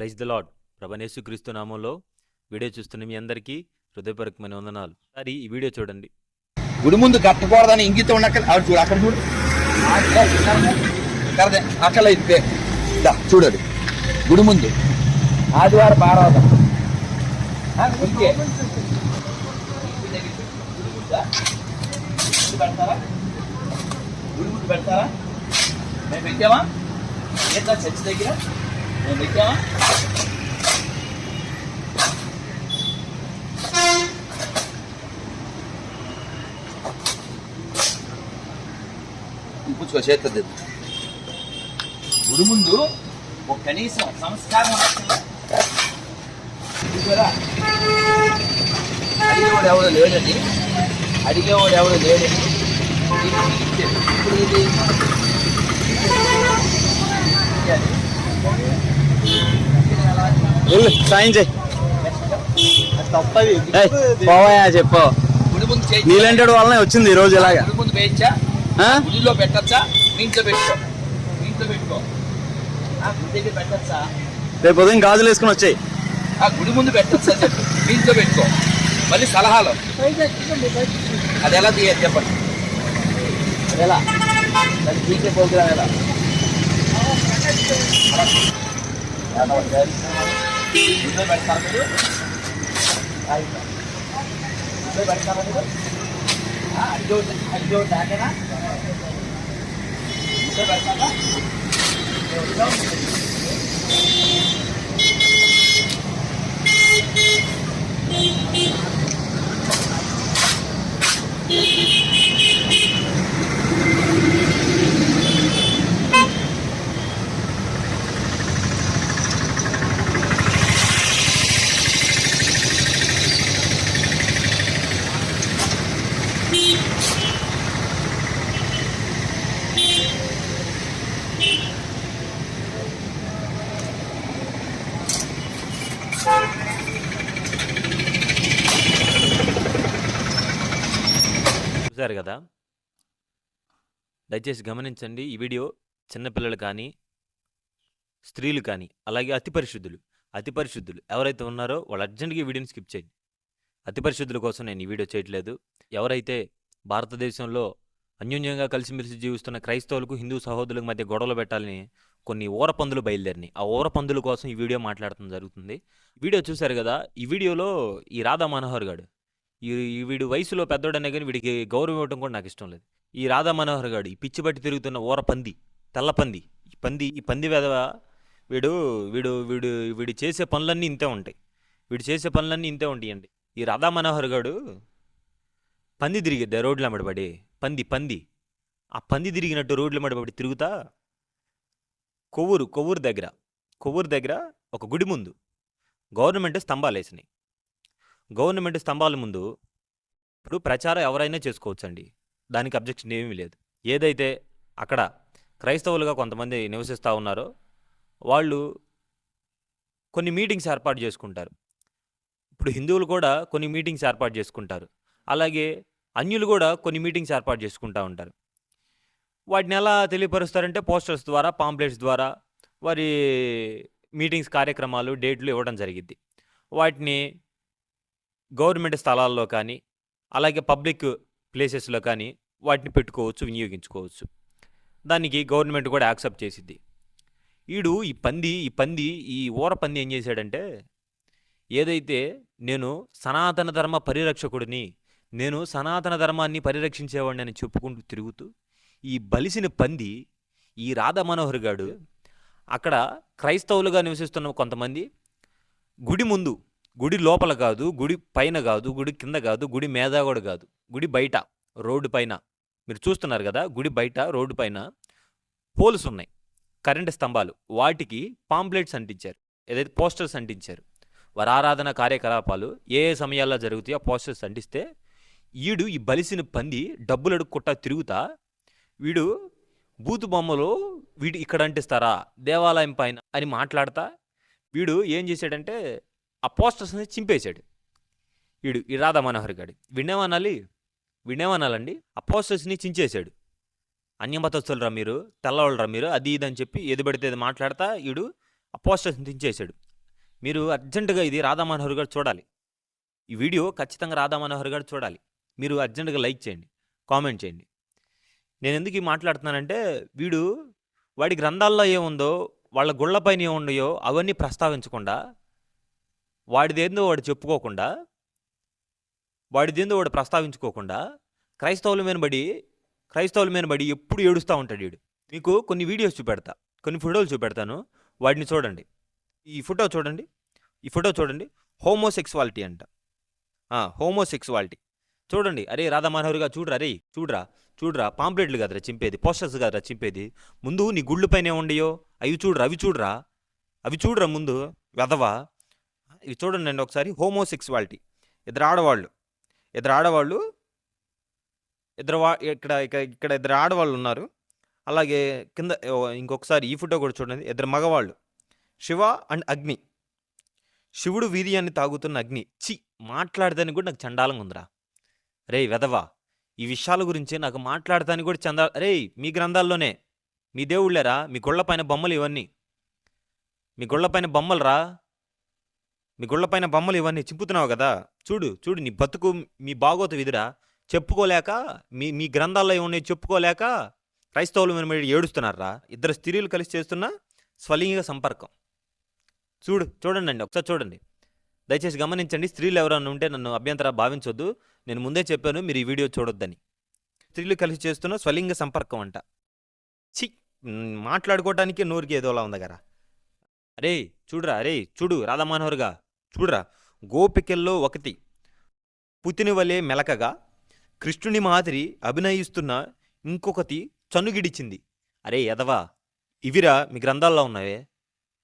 Praise the lord ప్రభనేసు క్రీస్తు నామంలో video చూస్తున్న మీ అందరికీ హృదయపూర్వకమైన వందనాలు. సారి ఈ వీడియో చూడండి. గుడి ముందు కట్టకూడదని ఇంగితం ఉండక ఆవిడ చూడు అక్కడ చూడు. కరదే అక్కడ ఇది చూడండి గుడి ముందు. ఆదివారం ఆరాధన. ఇంకే. పెడతారా? గుడి ముందు పెడతారా? మేము పెట్టామా? ఏంటా చర్చి దగ్గర? పెట్టామా పుచ్చుకో చేస్తుంది గుడి ముందు ఒక కనీసం సంస్కారం? అడిగేవాడు ఎవడు లేడని? అడిగేవాడు ఎవడు లేడని? ఇప్పుడు ఇది. వెళ్ళు సాయం చేయి. ఏయ్, పోవయ్యా చెప్పు. గుడి ముందు చేయి నీలాంటి వల్లనే వచ్చింది ఈ రోజు ఇలాగా. గుడి ముందు వేయచ్చా ఆ? గుడిలో పెట్టచ్చా మీ ఇంట్లో పెట్టుకో మీ ఇంట్లో పెట్టుకో ఆ, గుడి దగ్గర పెట్టచ్చా రేపు ఉదయం గాజులు వేసుకుని వచ్చాయి. ఆ గుడి ముందు పెట్టచ్చా చెప్పు ఇంట్లో పెట్టుకో మళ్ళీ సలహాలు అది ఎలా తీయాలి చెప్పండి? అది ఎలా? దాన్ని తీసే ప్రోగ్రామ్ ఎలా? గుడిలో పెడతారు మీరు ఆ, ఇంకా. గుడిలో పెడతారా చూశారు కదా? దయచేసి గమనించండి ఈ వీడియో చిన్నపిల్లలు కానీ స్త్రీలు కానీ అలాగే అతి పరిశుద్ధులు అతి పరిశుద్ధులు ఎవరైతే ఉన్నారో వాళ్ళు అర్జెంట్గా ఈ వీడియోని స్కిప్ చేయండి. అతి పరిశుద్ధుల కోసం నేను ఈ వీడియో చేయట్లేదు. ఎవరైతే భారతదేశంలో అన్యోన్యంగా కలిసిమెలిసి జీవిస్తున్న క్రైస్తవులకు హిందూ సహోదరులకు మధ్య గొడవలు పెట్టాలని కొన్ని ఊరపందులు బయలుదేరినాయి. ఆ ఊరపందుల కోసం ఈ వీడియో మాట్లాడటం జరుగుతుంది. వీడియో చూశారు కదా ఈ వీడియోలో ఈ రాధా మనోహర్ గాడు. ఈ వీడు వయసులో పెద్దోడనే కానీ వీడికి గౌరవం ఇవ్వడం కూడా నాకు ఇష్టం లేదు. ఈ రాధా మనోహర్ గాడు ఈ పిచ్చి బట్టి తిరుగుతున్న ఊరపంది తెల్లపంది ఈ పంది ఈ పంది వెధవ వీడు వీడు వీడు వీడు చేసే పనులన్నీ ఇంతే ఉంటాయి. వీడు చేసే పనులన్నీ ఇంతే ఉంటాయండి. ఈ రాధా మనోహర్ గాడు పంది తిరిగిద్దా రోడ్ల మడబడి. పంది పంది. ఆ పంది తిరిగినట్టు రోడ్ల మడబడి తిరుగుతా కొవ్వూరు కొవ్వూరు దగ్గర కొవ్వూరు దగ్గర ఒక గుడి ముందు గవర్నమెంట్ స్తంభాలు వేసినాయి. గవర్నమెంట్ స్తంభాల ముందు ఇప్పుడు ప్రచారం ఎవరైనా చేసుకోవచ్చండి. దానికి అబ్జెక్షన్ ఏమీ లేదు. ఏదైతే అక్కడ క్రైస్తవులుగా కొంతమంది నివసిస్తూ ఉన్నారో వాళ్ళు కొన్ని మీటింగ్స్ ఏర్పాటు చేసుకుంటారు. ఇప్పుడు హిందువులు కూడా కొన్ని మీటింగ్స్ ఏర్పాటు చేసుకుంటారు. అలాగే అన్యులు కూడా కొన్ని మీటింగ్స్ ఏర్పాటు చేసుకుంటూ ఉంటారు. వాటిని ఎలా తెలియపరుస్తారంటే పోస్టర్స్ ద్వారా పాంప్లెట్స్ ద్వారా వారి మీటింగ్స్ కార్యక్రమాలు డేట్లు ఇవ్వడం జరిగింది వాటిని గవర్నమెంట్ స్థలాల్లో కానీ అలాగే పబ్లిక్ ప్లేసెస్లో కానీ వాటిని పెట్టుకోవచ్చు వినియోగించుకోవచ్చు. దానికి గవర్నమెంట్ కూడా యాక్సెప్ట్ చేసిద్ది. ఈడు ఈ పంది ఈ పంది ఈ ఊర పంది ఏం చేశాడంటే ఏదైతే నేను సనాతన ధర్మ పరిరక్షకుడిని నేను సనాతన ధర్మాన్ని పరిరక్షించేవాడిని అని చెప్పుకుంటూ తిరుగుతూ ఈ బలిసిన పంది ఈ రాధా మనోహర్ గాడు అక్కడ క్రైస్తవులుగా నివసిస్తున్న కొంతమంది గుడి ముందు గుడి లోపల కాదు గుడి పైన కాదు గుడి కింద కాదు గుడి మీద కూడా కాదు గుడి బయట రోడ్డు పైన. మీరు చూస్తున్నారు కదా గుడి బయట రోడ్డు పైన పోల్స్ ఉన్నాయి కరెంటు స్తంభాలు. వాటికి పాంప్లెట్స్ అంటించారు ఏదైతే పోస్టర్స్ అంటించారు. వారి ఆరాధన కార్యకలాపాలు ఏ ఏ సమయాల్లో జరుగుతాయో పోస్టర్స్ అంటిస్తే ఈడు ఈ బలిసిన పంది డబ్బులు అడుక్కుంటా తిరుగుతా వీడు బూతు బొమ్మలు వీడు ఇక్కడ అంటిస్తారా దేవాలయం పైన అని మాట్లాడతా వీడు ఏం చేశాడంటే ఆ పోస్టర్స్ని చింపేశాడు. వీడు ఈ రాధా మనోహర్ గాడి. వినేమనాలి? వినేమనాలండి? ఆ పోస్టర్స్ని చించేశాడు. అన్యమతస్తులరా మీరు? తెల్లవాళ్ళరా మీరు? అది ఇది అని చెప్పి ఏది పడితే అది మాట్లాడతా వీడు ఆ పోస్టర్స్ని చించేశాడు. మీరు అర్జెంటుగా ఇది రాధా మనోహర్ గారు చూడాలి. ఈ వీడియో ఖచ్చితంగా రాధా మనోహర్ గారు చూడాలి. మీరు అర్జెంటుగా లైక్ చేయండి కామెంట్ చేయండి. నేను ఎందుకు ఈ మాట్లాడుతున్నానంటే వీడు వాడి గ్రంథాల్లో ఏముందో వాళ్ళ గుళ్ళపైన ఏముండయో అవన్నీ ప్రస్తావించకుండా వాడిదేందో వాడు చెప్పుకోకుండా వాడిదేందో వాడు ప్రస్తావించుకోకుండా క్రైస్తవుల మీద బడి క్రైస్తవుల మీద బడి ఎప్పుడు ఏడుస్తూ ఉంటాడు వీడు. మీకు కొన్ని వీడియోస్ చూపెడతా కొన్ని ఫోటోలు చూపెడతాను. వాడిని చూడండి. ఈ ఫోటో చూడండి. ఈ ఫోటో చూడండి. హోమోసెక్సువాలిటీ అంట. హోమోసెక్సువాలిటీ. చూడండి. అరే రాధా మనోహర్గా చూడరా? అరే చూడరా? చూడరా పాంప్లెట్లు కదరా చింపేది పోస్టర్స్ కదరా చింపేది. ముందు నీ గుళ్ళు పైన ఉండయో అవి చూడరా అవి చూడరా. అవి చూడరా ముందు వెదవా ఇవి చూడండి అండి ఒకసారి హోమోసెక్సువాలిటీ. ఇద్దరు ఆడవాళ్ళు. ఇద్దరు ఆడవాళ్ళు ఇద్దరు వా ఇక్కడ ఇక్కడ ఇక్కడ ఇద్దరు ఆడవాళ్ళు ఉన్నారు. అలాగే కింద ఇంకొకసారి ఈ ఫోటో కూడా చూడండి. ఇద్దరు మగవాళ్ళు. శివ అండ్ అగ్ని. శివుడు వీర్యాన్ని తాగుతున్న అగ్ని. చి మాట్లాడదానికి కూడా నాకు చండాలంగా ఉందిరా. రే వెదవా ఈ విషయాల గురించి నాకు మాట్లాడటానికి కూడా చంద రే మీ గ్రంథాల్లోనే. మీ దేవుళ్ళరా మీ గుళ్ళపైన బొమ్మలు ఇవన్నీ. మీ గుళ్ళపైన బొమ్మలు రా మీ గుళ్ళపైన బొమ్మలు ఇవన్నీ చింపుతున్నావు కదా. చూడు చూడు నీ బతుకు మీ బాగోత విధిరా. చెప్పుకోలేక మీ మీ గ్రంథాల్లో ఏమున్నాయి చెప్పుకోలేక క్రైస్తవులు మీద మీరు ఏడుస్తున్నారా? ఇద్దరు స్త్రీలు కలిసి చేస్తున్న స్వలింగ సంపర్కం. చూడు చూడండి అండి ఒకసారి చూడండి. దయచేసి గమనించండి స్త్రీలు ఎవరైనా ఉంటే నన్ను అభ్యంతర భావించొద్దు. నేను ముందే చెప్పాను మీరు ఈ వీడియో చూడొద్దని. స్త్రీలు కలిసి చేస్తున్న స్వలింగ సంపర్కం అంట. చి మాట్లాడుకోవటానికి నోరుకి ఏదోలా ఉంది కదా అరే చూడురా అరే చూడు రాధామనోహర్గా చూడురా గోపికల్లో ఒకటి. పుతిని వలె మెలకగా కృష్ణుని మాదిరి అభినయిస్తున్న ఇంకొకటి చనుగిడిచింది. అరే ఎదవా ఇవిరా మీ గ్రంథాల్లో ఉన్నవే?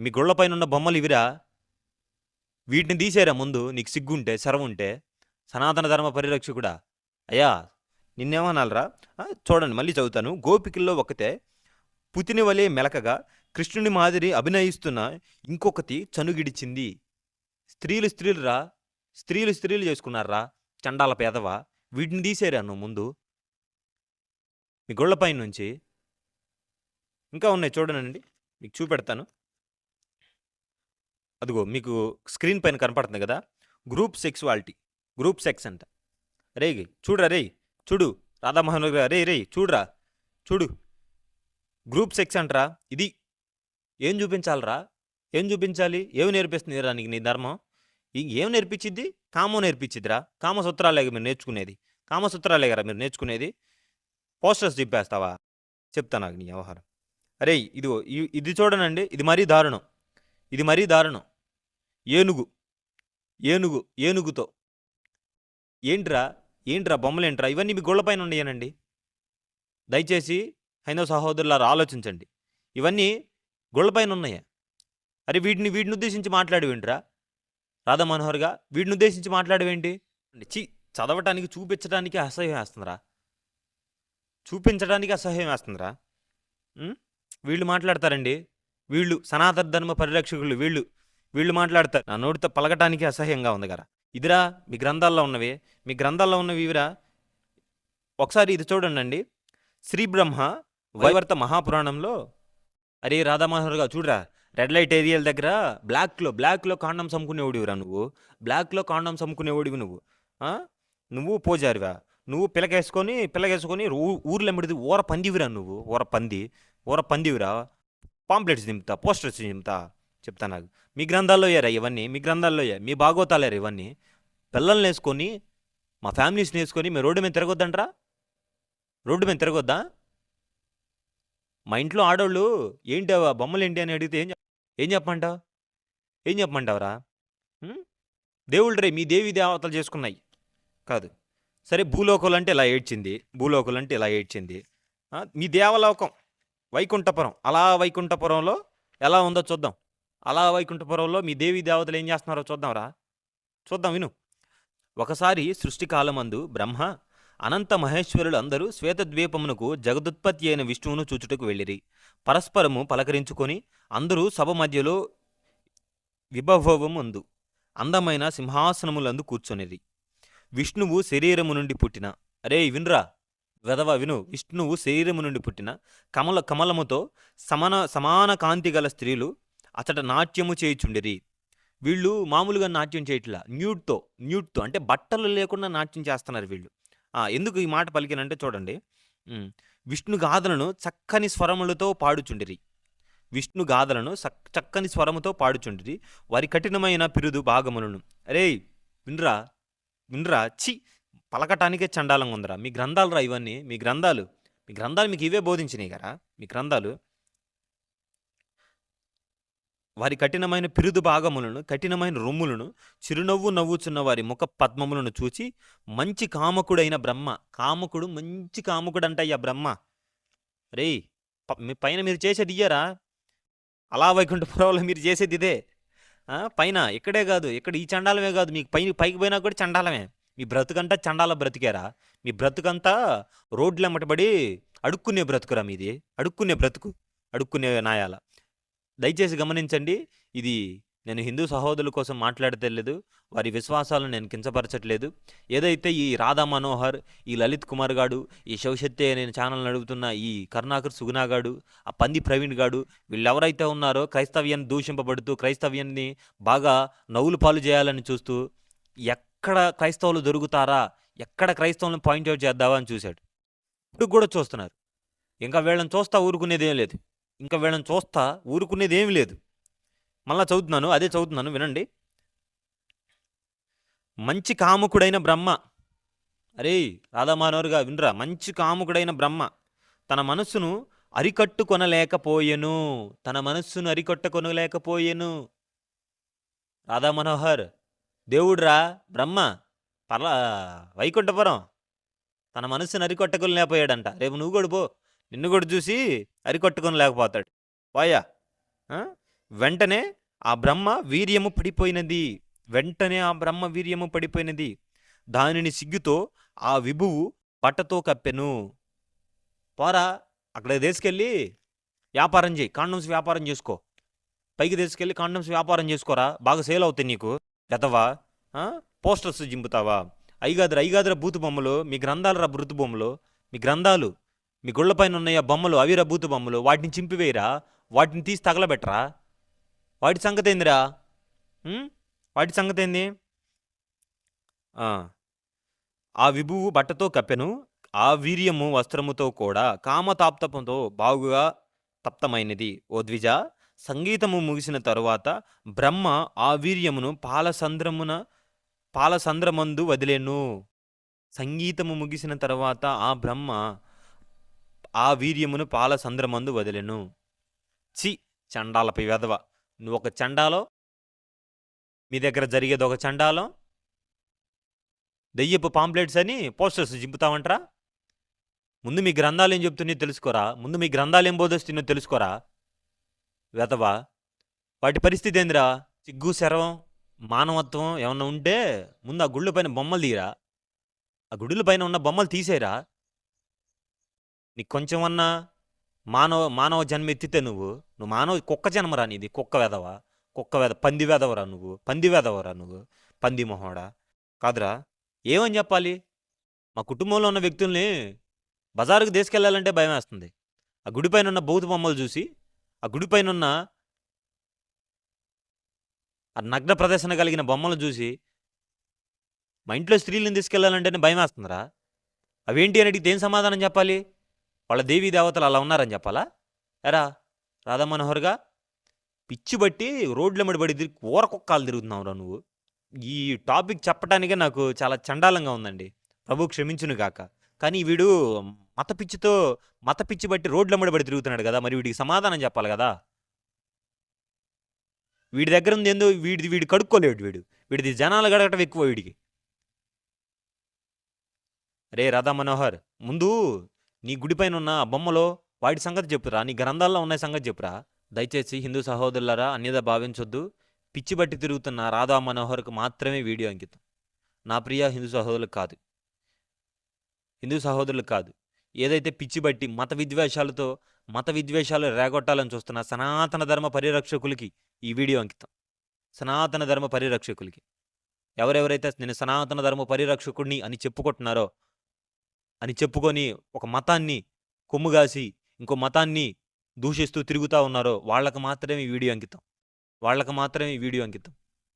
మీ గొళ్ళపైన ఉన్న బొమ్మలు ఇవిరా? వీటిని తీసేరా ముందు? నీకు సిగ్గుంటే ఉంటే సనాతన ధర్మ పరిరక్షకుడా? అయ్యా నిన్నేమనాలరా? చూడండి మళ్ళీ చదువుతాను. గోపికల్లో ఒకతే పుతిని వలె మెలకగా కృష్ణుని మాదిరి అభినయిస్తున్న ఇంకొకటి చనుగిడిచింది. స్త్రీలు స్త్రీలురా స్త్రీలు స్త్రీలు చేసుకున్నారా? చండాల పేదవా? వీటిని తీసేరా నువ్వు ముందు? మీ గొళ్ళపై నుంచి ఇంకా ఉన్నాయి చూడనండి మీకు చూపెడతాను. అదిగో మీకు స్క్రీన్ పైన కనపడుతుంది కదా? గ్రూప్ సెక్సువాలిటీ గ్రూప్ సెక్స్ అంట. రే చూడరా రే చూడు. రాధామోహన్ గారు రే రే చూడురా చూడు. గ్రూప్ సెక్స్ అంటరా? ఇది. ఏం చూపించాలరా? ఏం చూపించాలి? ఏమి నేర్పిస్తుంది రా నీకు నీ ధర్మం? ఏం నేర్పించిద్ది? కామం నేర్పించిద్దిరా. కామసూత్రాలేగా మీరు నేర్చుకునేది. కామసూత్రాలే కదా మీరు నేర్చుకునేది. పోస్టర్స్ చెప్పేస్తావా చెప్తా నాకు నీ వ్యవహారం. అరే ఇదిగో ఇది చూడనండి. ఇది మరీ దారుణం. ఇది మరీ దారుణం. ఏనుగు ఏనుగు ఏనుగుతో. ఏంట్రా ఏంట్రా బొమ్మలేంట్రా ఇవన్నీ మీ గోళ్ళపైన ఉండేయనండి. దయచేసి హైందవ సహోదరులారా ఆలోచించండి. ఇవన్నీ గోళ్ళపైన ఉన్నాయా. అరే వీటిని వీటిని ఉద్దేశించి మాట్లాడేవేంట్రా? రాధా మనోహర్గా వీటిని ఉద్దేశించి మాట్లాడవేంటి? చి చదవటానికి చూపించడానికి అసహ్యం వేస్తుందిరా. చూపించడానికి అసహ్యం వేస్తుందిరా. వీళ్ళు మాట్లాడతారండి. వీళ్ళు సనాతన ధర్మ పరిరక్షకులు వీళ్ళు వీళ్ళు మాట్లాడతారు. నా నోటితో పలకటానికి అసహ్యంగా ఉంది కదా ఇదిరా మీ గ్రంథాల్లో ఉన్నవి మీ గ్రంథాల్లో ఉన్నవి ఇవిరా. ఒకసారి ఇది చూడండి శ్రీ బ్రహ్మ వైవర్త మహాపురాణంలో అరే రాధామోహన్గా చూడరా రెడ్ లైట్ ఏరియాల దగ్గర బ్లాక్లో బ్లాక్లో కాండం సమ్ముకునేవాడివిరా నువ్వు. బ్లాక్లో కాండం సమ్ముకునేవాడివి నువ్వు. నువ్వు పోజారివా? నువ్వు పిలకేసుకొని పిల్లకేసుకొని ఊ- ఊర్లో ఎమ్మడిది ఊర పందివిరా నువ్వు. ఊర పంది ఊర పందివిరా పాంప్లెట్స్ దింపుతా పోస్టర్స్ దింపుతా చెప్తా నాకు. మీ గ్రంథాల్లో అయ్యారా ఇవన్నీ? మీ గ్రంథాల్లో అయ్యా మీ బాగోతాలేరు ఇవన్నీ? పిల్లల్ని వేసుకొని మా ఫ్యామిలీస్ని వేసుకొని మీ రోడ్డు మీద తిరగొద్దంట్రా? రోడ్డు మీద తిరగొద్దా? మా ఇంట్లో ఆడవాళ్ళు ఏంటి బొమ్మలు ఏంటి అని అడిగితే ఏం ఏం చెప్పమంటావు? ఏం చెప్పమంటావురా? దేవుళ్ళు రే మీ దేవి దేవతలు చేసుకున్నాయి. కాదు. సరే భూలోకాలు అంటే ఇలా ఏడ్చింది భూలోకాలు అంటే ఇలా ఏడ్చింది. మీ దేవలోకం. వైకుంఠపురం. అలా వైకుంఠపురంలో ఎలా ఉందో చూద్దాం. అలా వైకుంఠపురంలో మీ దేవి దేవతలు ఏం చేస్తున్నారో చూద్దాంరా. చూద్దాం విను. ఒకసారి సృష్టికాలమందు బ్రహ్మ అనంత మహేశ్వరులు అందరూ శ్వేతద్వీపమునకు జగదుత్పత్తి అయిన విష్ణువును చూచుటకు వెళ్ళిరి. పరస్పరము పలకరించుకొని అందరూ సభ మధ్యలో విభవముందు అందమైన సింహాసనములందు కూర్చొనిరి. విష్ణువు శరీరము నుండి పుట్టిన. అరే వినరా. వెదవ విను. విష్ణువు శరీరము నుండి పుట్టిన కమల కమలముతో సమాన సమాన కాంతి గల స్త్రీలు అతడ నాట్యము చేయుచుండిరి. వీళ్ళు మామూలుగా నాట్యం చేయట్లా. న్యూడ్తో న్యూడ్తో అంటే బట్టలు లేకుండా నాట్యం చేస్తున్నారు వీళ్ళు. ఎందుకు ఈ మాట పలికినంటే చూడండి. విష్ణు గాథలను చక్కని స్వరములతో పాడుచుండిరి. విష్ణు గాథలను చక్కని స్వరముతో పాడుచుండిరి. వారి కఠినమైన పిరుదు భాగములను. అరే వినరా? వినరా? చి పలకటానికే చండాలంగా ఉందిరా మీ గ్రంథాలు రా ఇవన్నీ. మీ గ్రంథాలు. మీ గ్రంథాలు మీకు ఇవే బోధించినాయి కదా మీ గ్రంథాలు. వారి కఠినమైన పిరుదు భాగములను కఠినమైన రొమ్ములను చిరునవ్వు నవ్వుచున్న వారి ముఖ పద్మములను చూచి మంచి కామకుడైన బ్రహ్మ కామకుడు మంచి కామకుడు అంటయ్యా బ్రహ్మ. రేయ్ ప- మీ పైన మీరు చేసేది ఇయ్యారా? అలా వైకుంఠపురంలో మీరు చేసేది ఇదే. పైన ఇక్కడే కాదు ఇక్కడ ఈ చండాలమే కాదు మీకు పై పైకి పోయినా కూడా చండాలమే. మీ బ్రతుకంతా చండాల బ్రతికారా? మీ బ్రతుకంతా రోడ్లు ఎమ్మటబడి అడుక్కునే బ్రతుకురా మీది అడుక్కునే బ్రతుకు అడుక్కునే నాయాల. దయచేసి గమనించండి ఇది నేను హిందూ సహోదరుల కోసం మాట్లాడతలేదు వారి విశ్వాసాలను నేను కించపరచట్లేదు. ఏదైతే ఈ రాధా మనోహర్ ఈ లలిత్ కుమార్ గాడు ఈ శివశక్తి నేను ఛానల్ నడుపుతున్న ఈ కరుణాకర్ సుగుణా గాడు ఆ పంది ప్రవీణ్ గాడు వీళ్ళెవరైతే ఉన్నారో క్రైస్తవ్యాన్ని దూషింపబడుతూ క్రైస్తవ్యాన్ని బాగా నవ్వులు పాలు చేయాలని చూస్తూ ఎక్ ఎక్కడ క్రైస్తవులు దొరుకుతారా? ఎక్కడ క్రైస్తవులను పాయింట్అవుట్ చేద్దావా అని చూశాడు. ఇప్పుడు కూడా చూస్తున్నారు. ఇంకా వీళ్ళని చూస్తా ఊరుకునేదేం లేదు. ఇంకా వీళ్ళని చూస్తా ఊరుకునేదేమీ లేదు. మళ్ళా చదువుతున్నాను అదే చదువుతున్నాను వినండి. మంచి కాముకుడైన బ్రహ్మ. అరే రాధామానవరుగా వినరా. మంచి కాముకుడైన బ్రహ్మ. తన మనస్సును అరికట్టుకొనలేకపోయెను. తన మనస్సును అరికట్టుకొనలేకపోయెను. రాధా మనోహర్ దేవుడురా బ్రహ్మ పర్లా వైకుంఠపురం. తన మనసుని అరికొట్టకుని లేకపోయాడంట రేపు నువ్వు కూడా పో. నిన్ను కూడా చూసి అరికొట్టుకుని లేకపోతాడు. పోయా వెంటనే ఆ బ్రహ్మ వీర్యము పడిపోయినది. వెంటనే ఆ బ్రహ్మ వీర్యము పడిపోయినది. దానిని సిగ్గుతో ఆ విభువు బట్టతో కప్పెను. పోరా అక్కడ తీసుకెళ్ళి వ్యాపారం చేయి. కాండమ్స్ వ్యాపారం చేసుకో. పైకి తీసుకెళ్ళి కాండమ్స్ వ్యాపారం చేసుకోరా. బాగా సేల్ అవుతాయి నీకు. గతవా? పోస్టర్స్ జింపుతావా? ఐగాదురా ఐగాదుర బూతు బొమ్మలు మీ గ్రంథాలరా బృతు బొమ్మలు మీ గ్రంథాలు మీ గుళ్ళపైన ఉన్నాయా బొమ్మలు అవిరా బూతు బొమ్మలు వాటిని చింపివేయరా వాటిని తీసి తగలబెట్టరా? వాటి సంగతి ఏందిరా? వాటి సంగతి ఏంది? ఆ విభువు బట్టతో కప్పెను ఆ వీర్యము వస్త్రముతో కూడా కామతాప్తపంతో బాగుగా తప్తమైనది ఓ ద్విజ. సంగీతము ముగిసిన తరువాత బ్రహ్మ ఆ వీర్యమును పాలసంద్రమున పాలసంద్రమందు వదిలేను. సంగీతము ముగిసిన తర్వాత ఆ బ్రహ్మ ఆ వీర్యమును పాలసంద్రమందు వదిలేను. చి చండాలపై వెధవ. నువ్వు ఒక చండాలో? మీ దగ్గర జరిగేది ఒక చండాలో? దెయ్యపు పాంప్లెట్స్ అని పోస్టర్స్ చింపుతావంటరా? ముందు మీ గ్రంథాలు ఏం చెప్తున్నాయో తెలుసుకోరా? ముందు మీ గ్రంథాలు ఏం బోధిస్తున్నాయో తెలుసుకోరా? వెతవా వాటి పరిస్థితి ఏందిరా? సిగ్గు శరవం మానవత్వం ఏమన్నా ఉంటే ముందు ఆ గుళ్ళ పైన బొమ్మలు తీయరా? ఆ గుడుల పైన ఉన్న బొమ్మలు తీసేరా నీకు కొంచెమన్నా మానవ మానవ జన్మ ఎత్తితే నువ్వు నువ్వు మానవ కుక్క జన్మరా నీది? కుక్క వెదవా కుక్క వెద పంది వెదవరా నువ్వు? పంది వెదవరా నువ్వు? పంది మొహోడా? కాదురా. ఏమని చెప్పాలి? మా కుటుంబంలో ఉన్న వ్యక్తుల్ని బజారుకు తీసుకెళ్ళాలంటే భయం వేస్తుంది ఆ గుడిపైన ఉన్న బౌద్ధ బొమ్మలు చూసి ఆ గుడిపైన ఉన్న ఆ నగ్న ప్రదర్శన కలిగిన బొమ్మలు చూసి మా ఇంట్లో స్త్రీలను తీసుకెళ్ళాలంటేనే భయం వేస్తుందిరా అవేంటి అని అడిగితే ఏం సమాధానం చెప్పాలి? వాళ్ళ దేవీ దేవతలు అలా ఉన్నారని చెప్పాలా? ఎరా రాధా మనోహర్గా పిచ్చి బట్టి రోడ్ల పడి తిరిగి కూర కుక్కాలు తిరుగుతున్నావురా నువ్వు. ఈ టాపిక్ చెప్పడానికే నాకు చాలా చండాలంగా ఉందండి. ప్రభు క్షమించును కాక కానీ వీడు మత పిచ్చితో మత పిచ్చి బట్టి రోడ్లెమ్మడి పడి తిరుగుతున్నాడు కదా మరి వీడికి సమాధానం చెప్పాలి కదా? వీడి దగ్గర ఉంది ఏందో వీడిది వీడు కడుక్కోలేడు వీడు. వీడిది జనాలు గడగటం ఎక్కువ వీడికి. రే రాధా మనోహర్ ముందు నీ గుడిపైన ఉన్న బొమ్మలో వాటి సంగతి చెప్పురా నీ గ్రంథాల్లో ఉన్న సంగతి చెప్పురా. దయచేసి హిందూ సహోదరులరా అన్యదా భావించొద్దు. పిచ్చి బట్టి తిరుగుతున్న రాధా మనోహర్కు మాత్రమే వీడియో అంకితం. నా ప్రియ హిందూ సహోదరులకు కాదు. హిందూ సహోదరులకు కాదు. ఏదైతే పిచ్చి బట్టి మత విద్వేషాలతో మత విద్వేషాలు రేగొట్టాలని చూస్తున్న సనాతన ధర్మ పరిరక్షకులకి ఈ వీడియో అంకితం. సనాతన ధర్మ పరిరక్షకులకి. ఎవరెవరైతే నేను సనాతన ధర్మ పరిరక్షకుడిని అని చెప్పుకుంటున్నారో అని చెప్పుకొని ఒక మతాన్ని కొమ్ముగాసి ఇంకో మతాన్ని దూషిస్తూ తిరుగుతూ ఉన్నారో వాళ్ళకు మాత్రమే ఈ వీడియో అంకితం. వాళ్ళకు మాత్రమే ఈ వీడియో అంకితం.